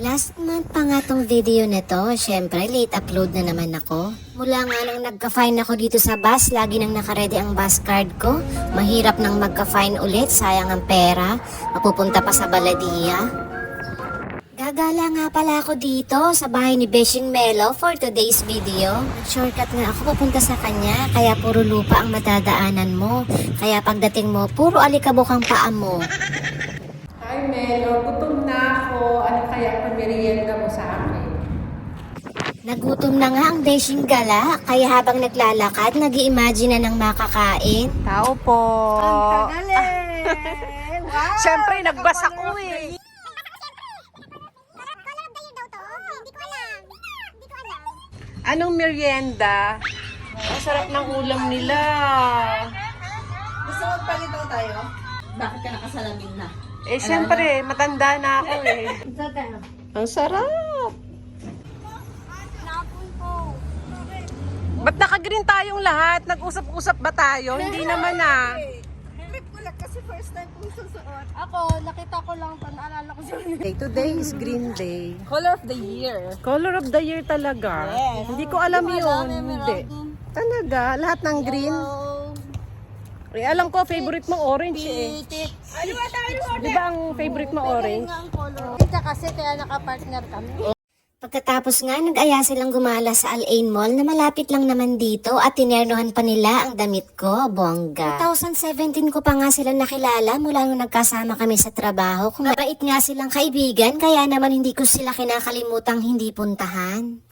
Last month pa nga tong video nito, syempre late upload na naman ako. Mula nga nang nagka-fine ako dito sa bus, lagi nang nakaredy ang bus card ko. Mahirap nang magka-fine ulit, sayang ang pera. Mapupunta pa sa baladiya. Gagala nga pala ako dito sa bahay ni Beshing Melo for today's video. Shortcut nga ako papunta sa kanya, kaya puro lupa ang matadaanan mo. Kaya pagdating mo, puro alikabok ang paa mo. Hi Melo, gutom na ako. Ano kaya pamerienda mo sa akin? Nagutom na nga ang Beshing Gala, kaya habang naglalakad, nag imagine na ng makakain. Tao po. Ang tagal eh! Wow! Siyempre, nagbas ako eh. Anong merienda? Ang sarap ng ulam nila. Gusto mo palito tayo? Bakit ka nakasalamin na? Eh, siyempre, matanda na ako eh. Ang sarap. Ba't naka-green tayong lahat? Nag-usap-usap ba tayo? Hindi naman ah. kasi first time kong susuot. Ako, nakita ko lang ito, naalala ko siya. Day today is green day. Color of the year. Color of the year talaga. Hindi ko alam yun. Hindi. Talaga, lahat ng green. Eh, alam ko, favorite mo orange eh. Di ba ang favorite mo orange? ang color. Kita kasi kaya nakapartner kami. Pagkatapos nga, nag-aya silang gumala sa Al-Ain Mall na malapit lang naman dito at tinernohan pa nila ang damit ko, bongga. 2017 ko pa nga sila nakilala mula nung nagkasama kami sa trabaho. Kung mabait nga silang kaibigan, kaya naman hindi ko sila kinakalimutang hindi puntahan.